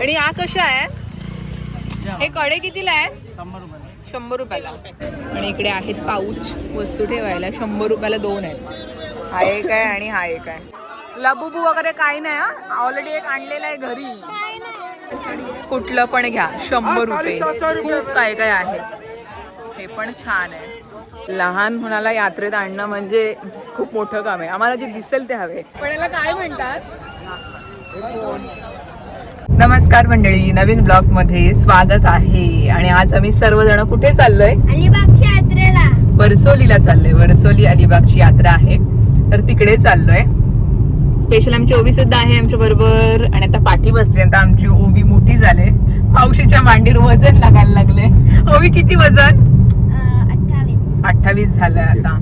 आणि या कशा आहे? हे कडे कितीला आहे? शंभर रुपयाला. आणि इकडे आहेत पाऊच वस्तू ठेवायला. शंभर रुपयाला दोन आहेत. हा एक आहे आणि हा एक आहे. लबुबू वगैरे काही नाही ऑलरेडी एक आणलेला आहे घरी. कुठलं पण घ्या. शंभर रुपये. खूप काय काय आहे. हे पण छान आहे. लहान मुलाला यात्रेत आणणं म्हणजे खूप मोठं काम आहे. आम्हाला जे दिसेल ते हवे. पण याला काय म्हणतात? नमस्कार मंडळी नवीन ब्लॉगमध्ये स्वागत आहे. आणि आज आम्ही सर्वजण कुठे चाललोय? अलिबागच्या यात्रेला. वरसोलीला चाललोय. वरसोली अलिबागची यात्रा आहे. तर तिकडे चाललोय. स्पेशल आमची ओवी सुद्धा आहे आमच्या बरोबर आणि आता पाठी बसली. आता आमची ओवी मोठी झाले. मावशीच्या मांडीवर वजन लागायला लागले. ओवी किती वजन? अठ्ठावीस. अठ्ठावीस झालंय आता.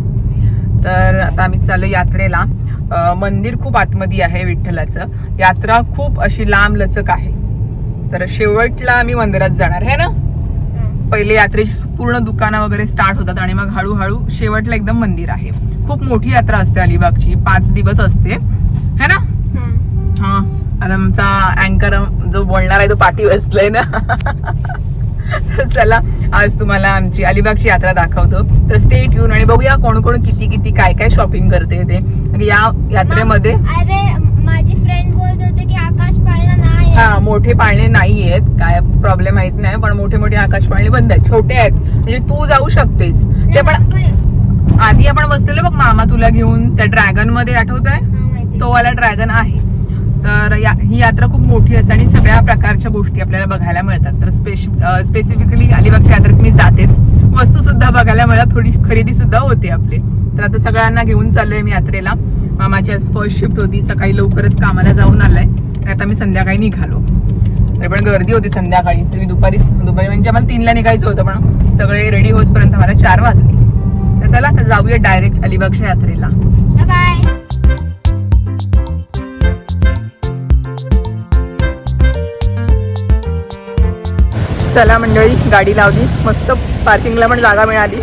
तर आता आम्ही चाललो यात्रेला. मंदिर खूप आतमध्ये आहे विठ्ठलाचं. यात्रा खूप अशी लांब लचक आहे. तर शेवटला आम्ही मंदिरात जाणार है ना? पहिले यात्रेची पूर्ण दुकानं वगैरे स्टार्ट होतात आणि मग हळूहळू शेवटला एकदम मंदिर आहे. खूप मोठी यात्रा असते अलिबागची पाच दिवस असते. है ना? हा आता आमचा अँकर जो बोलणार आहे तो पाठी बसलाय ना. चला आज तुम्हाला आमची अलिबागची यात्रा दाखवतो. तर स्टेट येऊन आणि बघूया कोण कोण किती किती काय काय शॉपिंग करते ते. म्हणजे या यात्रेमध्ये अरे माझी फ्रेंड बोलत होते की आकाश पाळणा नाही आहे. हा मोठे पाळणे नाही आहेत काय प्रॉब्लेम माहीत नाही पण मोठे मोठे आकाश पाळणे बंद आहेत. छोटे आहेत. म्हणजे तू जाऊ शकतेस. ते पण आधी आपण बसलेलो बघ मामा तुला घेऊन. त्या ड्रॅगनमध्ये आठवत आहे. तो वाला ड्रॅगन आहे. तर या ही यात्रा खूप मोठी असते आणि सगळ्या प्रकारच्या गोष्टी आपल्याला बघायला मिळतात. तर स्पेसिफिकली अलिबागच्या यात्रेत मी जातेच. वस्तू सुद्धा बघायला मिळतात थोडी खरेदी सुद्धा होते आपले. तर आता सगळ्यांना घेऊन चाललोय मी यात्रेला. मामाची आज फर्स्ट शिफ्ट होती सकाळी लवकरच कामाला जाऊन आलाय. आणि आता मी संध्याकाळी निघालो. तरी पण गर्दी होती संध्याकाळी. तर मी दुपारी दुपारी म्हणजे आम्हाला तीनला निघायचं होतं पण सगळे रेडी होईपर्यंत मला चार वाजले. तर चला आता जाऊया डायरेक्ट अलिबागच्या यात्रेला. चला मंडळी गाडी लावली. मस्त पार्किंगला पण जागा मिळाली.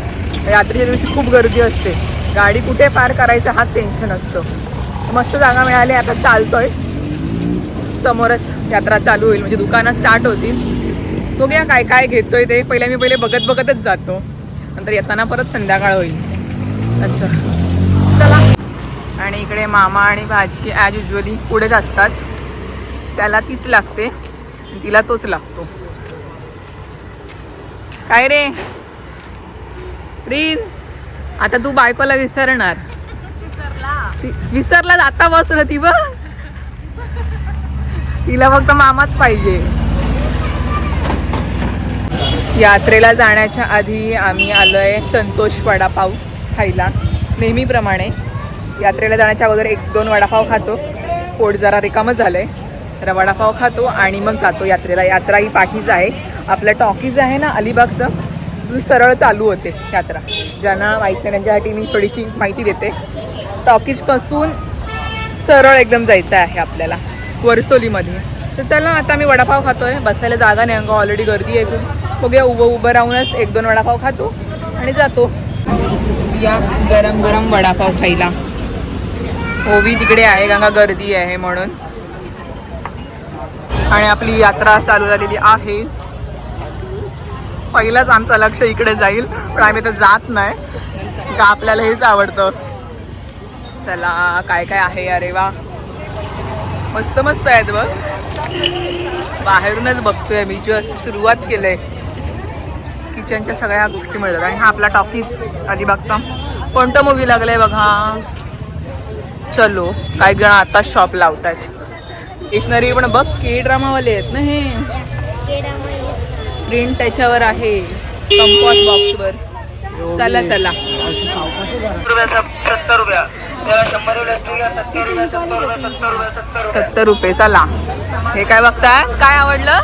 रात्रीच्या दिवशी खूप गर्दी असते. गाडी कुठे पार करायचं हाच टेन्शन असतं. मस्त जागा मिळाली आता चालतोय. समोरच यात्रा चालू होईल म्हणजे दुकानं स्टार्ट होतील. बघूया काय काय घेतोय ते. पहिले मी पहिले बघत बघतच जातो. नंतर येताना परत संध्याकाळ होईल. असं. चला. आणि इकडे मामा आणि भाजी ॲज युजली पुढेच असतात. त्याला तीच लागते. तिला तोच लागतो. काय रे? रीन आता तू बायकोला विसरणार. विसरला. आता बसलं ती बघ. तिला फक्त मामाच पाहिजे. यात्रेला जाण्याच्या आधी आम्ही आलोय संतोष वडापाव खायला नेहमीप्रमाणे. यात्रेला जाण्याच्या अगोदर एक दोन वडापाव खातो. पोट जरा रिकामं झालंय. तर वडापाव खातो आणि मग जातो यात्रेला. यात्रा ही पाठीच आहे. आपलं टॉकीज आहे ना अलिबागचं सरळ चालू होते यात्रा. ज्यांना माहिती नाही त्यांच्यासाठी मी थोडीशी माहिती देते. टॉकीजपासून सरळ एकदम जायचं आहे आपल्याला वरसोलीमध्ये तर चला आता मी वडापाव खातो आहे बसायला जागा नाही अंग ऑलरेडी गर्दी आहे खूप. बघूया उभं उभं राहूनच एक दोन वडापाव खातो आणि जातो. या गरम गरम वडापाव खायला. हो, ओवी तिकडे आहे गंगा गर्दी आहे म्हणून. आणि आपली यात्रा चालू झालेली आहे. पहिलाच आमचं लक्ष इकडे जाईल पण आम्ही तर जात नाही. का आपल्याला हेच आवडतं. चला काय काय आहे? अरे वा. मस्त मस्त आहेत बघ. बाहेरूनच बघतोय मी जस्ट सुरुवात केलंय. किचनच्या सगळ्या गोष्टी मिळतात. आणि हा आपला टॉकीज अलिबागचा कोणता मूवी लागलाय बघा? चलो काही जण आता शॉप लावतायत. स्टेशनरी पण बघ के ड्रामावाले आहेत ना हे. प्रिंट त्याच्यावर आहे. कंपॉस बॉक्सवर चला चला. सत्तर सत्तर रुपये चला. हे काय बघताय? काय आवडलं?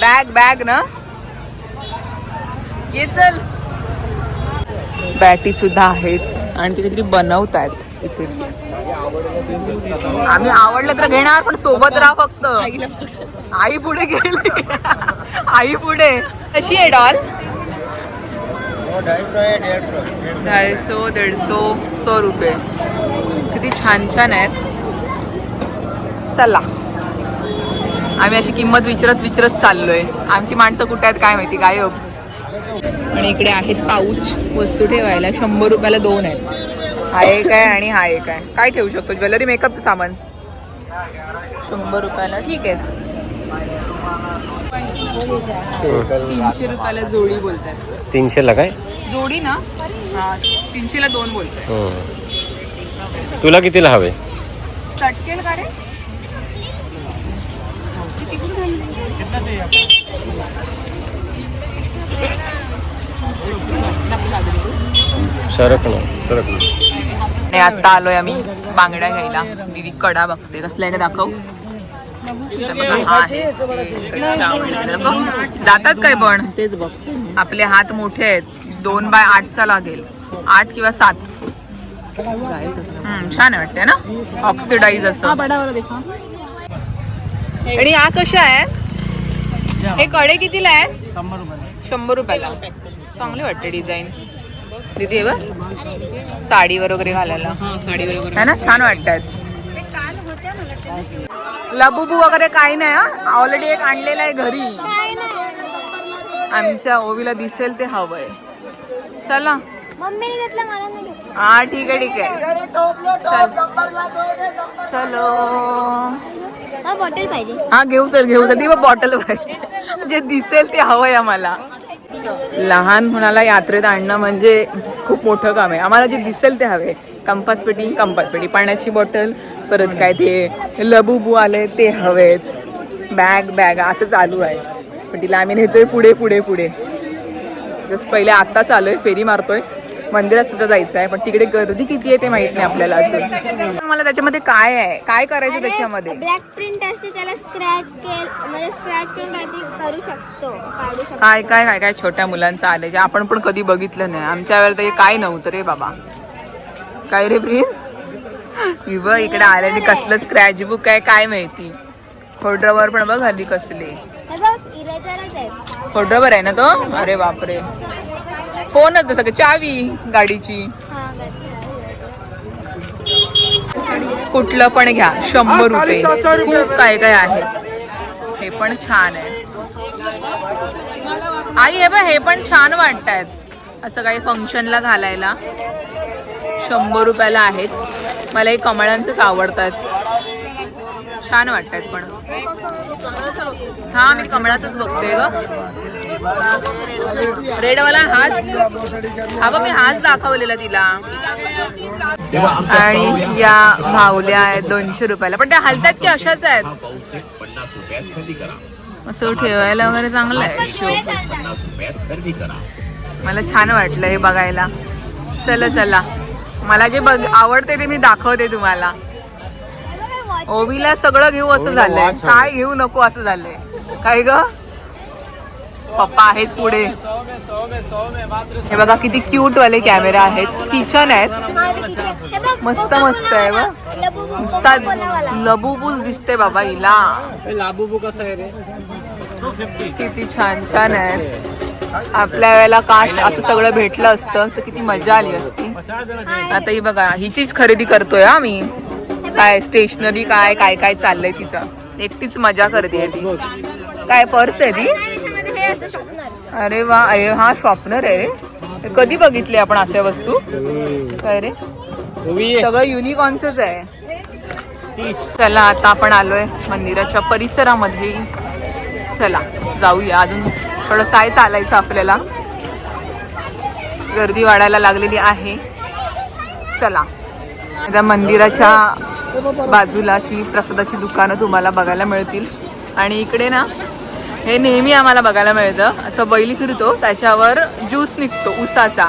बॅग बॅग ना? ये चल. बॅटी सुद्धा आहेत. आणि ते काहीतरी बनवत आहेत आम्ही आवडलं तर घेणार पण सोबत राहा फक्त. आई पुढे गेली. आई पुढे. कशी आहे डॉल? ढाईसो दीडसो सौ रुपये. किती छान छान आहेत. चला. आम्ही अशी किंमत विचारत विचारत चाललोय. आमची माणसं कुठे आहेत काय माहिती गायब. आणि इकडे आहेत पाऊच. वस्तू ठेवायला शंभर रुपयाला दोन आहेत. हा एक आहे आणि हा एक आहे. काय ठेवू शकतो? ज्वेलरी मेकअपचं सामान. शंभर रुपयाला. ठीक आहे. तीनशे रुपयाला जोडी बोलतात तीनशेला काय? जोडी ना? हा तीनशेला दोन बोलतात हम्म. तुला कितीला हवे? चटकेल का रे? सरक ना आणि आता आलोय आम्ही बांगड्या घ्यायला. दीदी कडा बघते. कसल्या आहे का दाखव. हा. जातात काय पण. तेच बघ आपले हात मोठे आहेत. दोन बाय आठचा लागेल. आठ किंवा सात. हम्म, छान वाटते ना? ऑक्सिडाईज असं. आणि या कशा आहे? हे कडे कितीला आहे? शंभर रुपयाला. चांगले वाटते डिझाईन. दीदी हे बघ साडीवर वगैरे घालायला. है ना? छान वाटतात लबुबू वगैरे काही नाही ऑलरेडी एक आणलेला आहे घरी. आमच्या ओवीला दिसेल ते हवंय. चला. मम्मीने घेतलं मला नाही घेतलं. हा ठीक आहे ठीक आहे. चल. बॉटल पाहिजे. हा घेऊ चल घेऊ चल. ती बॉटल पाहिजे. जे दिसेल ते हवंय आम्हाला. लहान मुलाला यात्रेत आणणं म्हणजे खूप मोठं काम आहे. आम्हाला जे दिसेल ते हवे. कंपास पेटी कंपास पेटी. पाण्याची बॉटल परत काय ते लबुबू आले ते हवेत. बॅग बॅग असं चालू आहे. पण तिला आम्ही नेतोय पुढे पुढे पुढे. जस पहिले आत्ताच आलोय फेरी मारतोय. मंदिरात सुद्धा जायचं आहे पण तिकडे गर्दी किती आहे ते माहीत नाही आपल्याला अजून मला त्याच्यामध्ये काय आहे? काय करायचं त्याच्यामध्ये? ब्लॅक प्रिंट असते त्याला स्क्रॅच केल म्हणजे स्क्रॅच करून काहीतरी करू शकतो काढू शकतो. काय काय काय काय छोट्या मुलांचं आलंय जे आपण पण कधी बघितलं नाही. आमच्या वेळेला तर हे काय नव्हतं रे बाबा. काय रे प्रिन? बघ इकडे आल्याने कसलं स्क्रॅच बुक आहे काय माहिती? खोडरावर पण बघ हल्ली कसले. हे खोडरावर आहे ना तो? अरे बापरे. फोनच आहे सगळं चावी गाडीची. हा कुठलं पण घ्या शंभर रुपये. खूप काय काय आहे. हे पण छान आहे. आई हे बघ हे पण छान वाटतायत. असं काही फंक्शनला घालायला. शंभर रुपयाला आहेत. मला हे कमळांचंच आवडतात. छान वाटतात पण. हा मी कमळाचंच बघते ग. रेडवाला हाच हा बघ मी हाच दाखवलेला तिला. आणि या भावल्या आहेत दोनशे रुपयाला. पण त्या हलतात की अशाच आहेत? असं ठेवायला वगैरे चांगलं आहे. शो मला छान वाटलं हे बघायला. चला चला. मला जे बघ आवडते ते मी दाखवते तुम्हाला. ओवीला सगळं घेऊ असं झालंय. काय घेऊ नको असं झालंय. काय ग? पप्पा आहेत पुढे. हे बघा किती क्यूट वाले कॅमेरा आहेत. किचन आहेत. मस्त मस्त आहे व. नुसता लबुबुल दिसते बाबा हिला. लाबूबू कसं आहे रे किती छान छान आहे आपल्या वेळेला काश असं सगळं भेटलं असतं तर किती मजा आली असती. आता ही बघा हिचीच खरेदी करतोय हा मी. काय स्टेशनरी काय काय काय चाललंय तिचं. एकटीच मजा करते ती. काय पर्स आहे ती? अरे वा अरे हा शॉपनर आहे रे. कधी बघितली आपण अशा वस्तू? काय रे? सगळं युनिकॉर्नच आहे. चला आता आपण आलोय मंदिराच्या परिसरामध्ये. चला जाऊया. अजून थोडं आहे चालायचं आपल्याला. गर्दी वाढायला लागलेली आहे. चला आता मंदिराच्या बाजूला अशी प्रसादाची दुकानं तुम्हाला बघायला मिळतील. आणि इकडे ना हे नेहमी आम्हाला बघायला मिळतं. असं बैली फिरतो त्याच्यावर ज्यूस निघतो उसाचा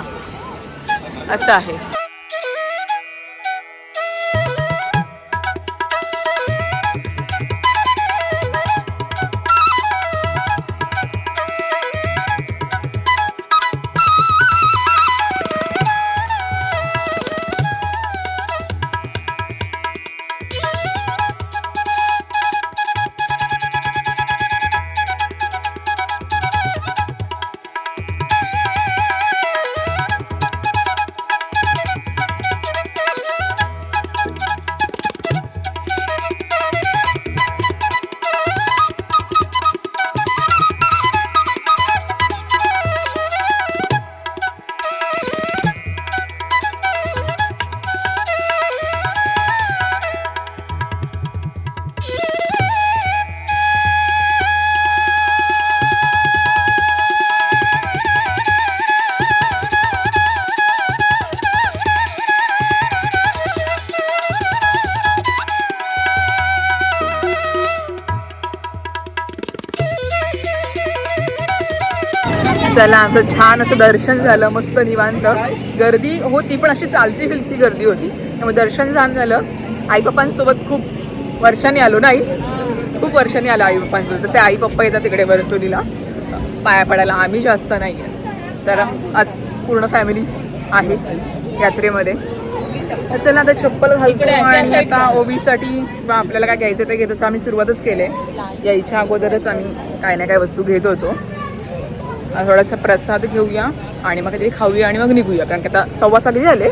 असं आहे. चला आमचं छान असं दर्शन झालं मस्त निवांत. गर्दी होती पण अशी चालती फिरती गर्दी होती. त्यामुळे दर्शन छान झालं. आई पप्पांसोबत खूप वर्षांनी आलो नाही? खूप वर्षांनी आलो आई पप्पांसोबत तसे आई पप्पा येतात तिकडे वरसोलीला. पाया पडायला आम्ही जास्त नाही आहे तर आज पूर्ण फॅमिली आहे यात्रेमध्ये. चला आता चप्पल घालतो आणि आता ओबीसाठी किंवा आपल्याला काय घ्यायचं ते घेत असं आम्ही सुरुवातच केले यायच्या अगोदरच आम्ही काय ना काय वस्तू घेत होतो. थोडासा प्रसाद घेऊया आणि मग काहीतरी खाऊया आणि मग निघूया. कारण की आता सव्वा साली झाले?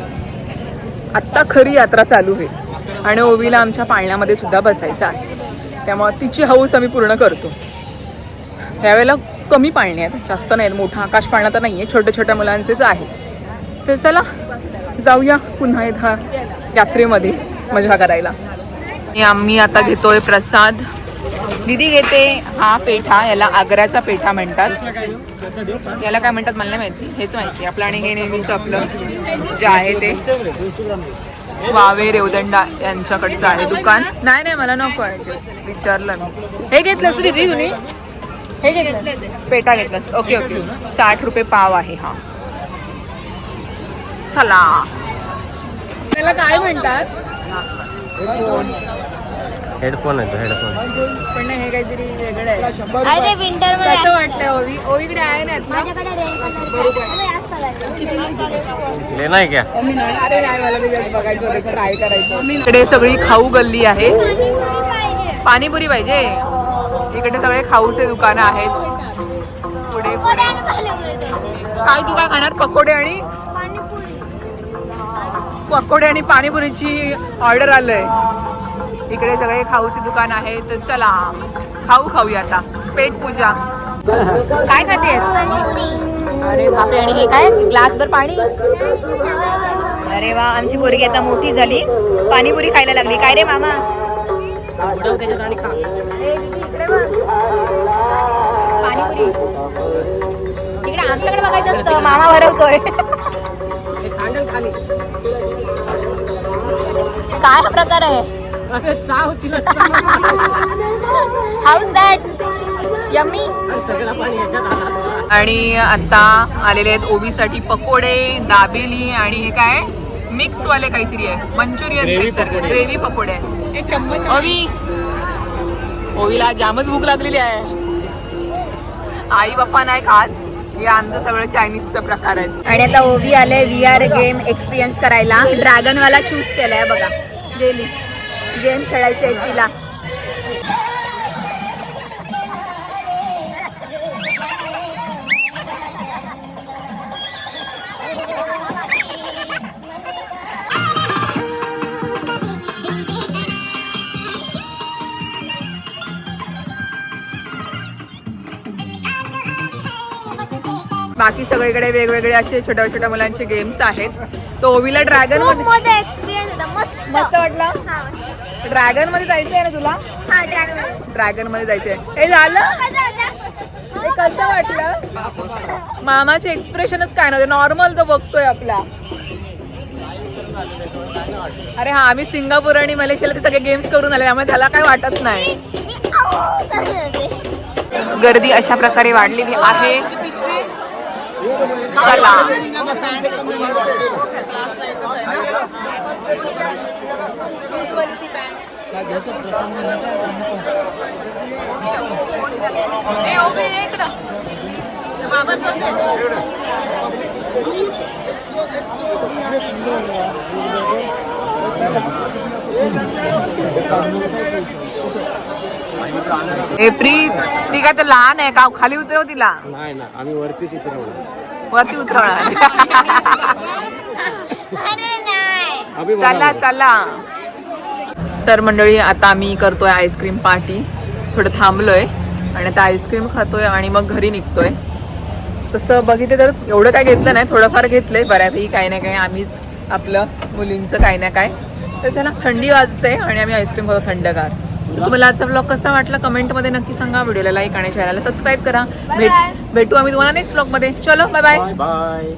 आत्ता खरी यात्रा चालू आहे आणि ओवीला आमच्या पाळण्यामध्ये सुद्धा बसायचं आहे. त्यामुळे तिची हौस आम्ही पूर्ण करतो. यावेळेला कमी पाळणे आहेत. जास्त नाहीत. मोठा आकाश पाळणा तर नाही आहे छोट्या छोट्या मुलांचेच आहे. तर चला जाऊया पुन्हा एकदा यात्रेमध्ये मजा करायला. आम्ही आता घेतोय प्रसाद. दिदी घेते हा पेठा याला आग्र्याचा पेठा म्हणतात. याला काय म्हणतात मला नाही माहिती हेच माहिती. आपलं आणि हे नेहमीच आपलं जे आहे ते. वावे रेवदंडा यांच्याकडचं आहे दुकान. नाही नाही मला नको आहे विचारलं मी. हे घेतलं तू दिदी तुम्ही हे घेतलं पेटा घेतलास. Okay okay. साठ रुपये पाव आहे हा. चला. त्याला काय म्हणतात? हेडफोन आहे तो हेडफोन पण हे काहीतरी वेगळं आहे. अरे विंटरमध्ये कसं वाटलं ओवी? ओवीकडे आहे ना ना? माझ्याकडे रेड कलर ले नाही क्या अरे नाही मला ते just बघायचं होतं ट्राय करायचं. इकडे सगळी खाऊ गल्ली आहे. पाहिजे. पाणीपुरी पाहिजे. इकडे सगळे खाऊचे दुकानं आहेत. पुढे पुढे. काय तू काय खाणार? पकोडे आणि पाणीपुरी. पकोडे आणि पाणीपुरीची ऑर्डर आलंय. इकडे सगळे खाऊचे दुकान आहे तर चला खाऊ खाऊया आता. पेट पूजा. काय पाणीपुरी अरे बापरे आणि हे काय? ग्लासभर पाणी? अरे वा आमची पोरगी आता मोठी झाली. पाणीपुरी खायला लागली. काय रे मामा? पाणीपुरी. इकडे आमच्याकडे बघायचं असतं. मामा भरवतोय काय प्रकार आहे? हाऊस दॅट यम्मी आणि आता आलेले आहेत ओवीसाठी पकोडे दाबेली आणि हे काय? मिक्स वाले काहीतरी आहे. मंचुरियन ग्रेव्ही पकोडे. ओवी. ओवीला जामच भूक लागलेली आहे. आई बाप्पा नाही खात. हे आमचं सगळं चायनीजचा प्रकार आहे आणि आता ओवी आले व्ही आर गेम एक्सपिरियन्स करायला. ड्रॅगन वाला चूज केलाय बघा. गेली गेम खेळायचे आहेत तिला. बाकी सगळीकडे वेगवेगळे असे छोट्या छोट्या मुलांचे गेम्स आहेत. तो ओवीला मध्ये मस्त वाटला? हा. ड्रॅगनमध्ये जायचंय ना तुला? हा ड्रॅगन ड्रॅगनमध्ये जायचंय. हे झालं? हे कसं वाटलं? मामाचे एक्सप्रेशनच काय नव्हते. नॉर्मल तो बघतोय आपला. अरे हा आम्ही सिंगापूर आणि मलेशियाला ते सगळे गेम्स करून आले. त्यामुळे त्याला काय वाटत नाही. गर्दी अशा प्रकारे वाढलेली आहे. चला. ए प्री ती काय तर लहान आहे का खाली उतरव तिला. नाही ना आम्ही वरतीच उतरवलं वरती उतरवणार. चला चला. तर मंडळी आता आम्ही करतोय आईस्क्रीम पार्टी थोडं थांबलोय आणि आता आईस्क्रीम खातोय आणि मग घरी निघतोय. तसं बघितलं तर एवढं काय घेतलं नाही थोडंफार घेतलंय. बऱ्यापैकी काही ना काही आम्हीच आपलं मुलींचं काही ना काय तर चला थंडी वाजते आणि आम्ही आईस्क्रीम खातो थंडगार. तुम्हाला आजचा ब्लॉग कसा वाटला कमेंटमध्ये नक्की सांगा. व्हिडिओला लाईक आणि चॅनलला सबस्क्राईब करा. भेट भेटू आम्ही तुम्हाला नेक्स्ट ब्लॉगमध्ये चलो बाय बाय बाय